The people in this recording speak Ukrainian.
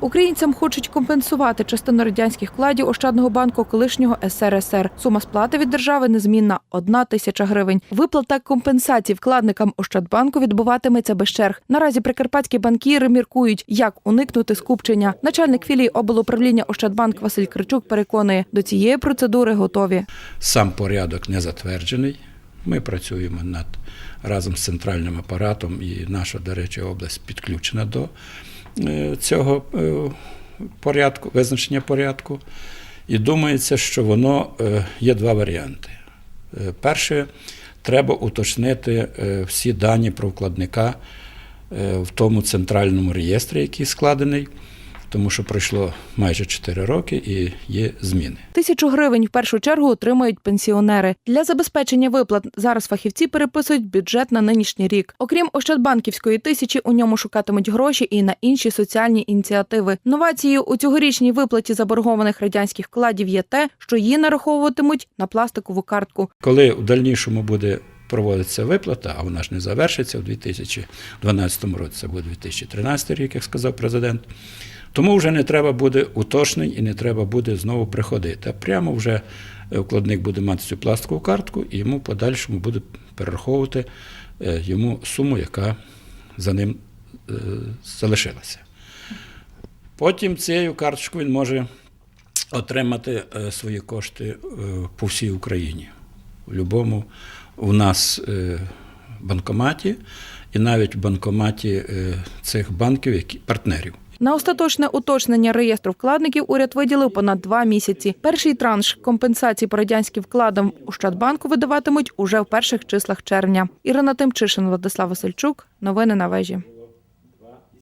Українцям хочуть компенсувати частину радянських вкладів Ощадного банку колишнього СРСР. Сума сплати від держави незмінна – одна тисяча гривень. Виплата компенсацій вкладникам Ощадбанку відбуватиметься без черг. Наразі прикарпатські банкіри міркують, як уникнути скупчення. Начальник філії облуправління Ощадбанк Василь Кричук переконує, до цієї процедури готові. Сам порядок не затверджений. Ми працюємо над разом з центральним апаратом, і наша, до речі, область підключена до цього е, порядку, визначення порядку. І думається, що воно е, є два варіанти. Е, Перше, треба уточнити е, всі дані про вкладника е, в тому центральному реєстрі, який складений, тому що пройшло майже 4 роки і є зміни. Тисячу гривень в першу чергу отримують пенсіонери. Для забезпечення виплат зараз фахівці переписують бюджет на нинішній рік. Окрім Ощадбанківської тисячі, у ньому шукатимуть гроші і на інші соціальні ініціативи. Новацією у цьогорічній виплаті заборгованих радянських вкладів є те, що її нараховуватимуть на пластикову картку. Коли в дальнішому буде проводитися виплата, а вона ж не завершиться в 2012 році, це буде 2013 рік, як сказав президент. Тому вже не треба буде уточнень і не треба буде знову приходити. А прямо вже е, вкладник буде мати цю пластикову картку, і йому подальшому буде перераховувати е, йому суму, яка за ним е, залишилася. Потім цією карточкою він може отримати свої кошти по всій Україні. В будь-якому у нас банкоматі, і навіть в банкоматі цих банків, які партнерів. На остаточне уточнення реєстру вкладників уряд виділив понад два місяці. Перший транш компенсації по радянським вкладам у Щадбанку видаватимуть уже в перших числах червня. Ірина Тимчишин, Владислав Васильчук. Новини на вежі.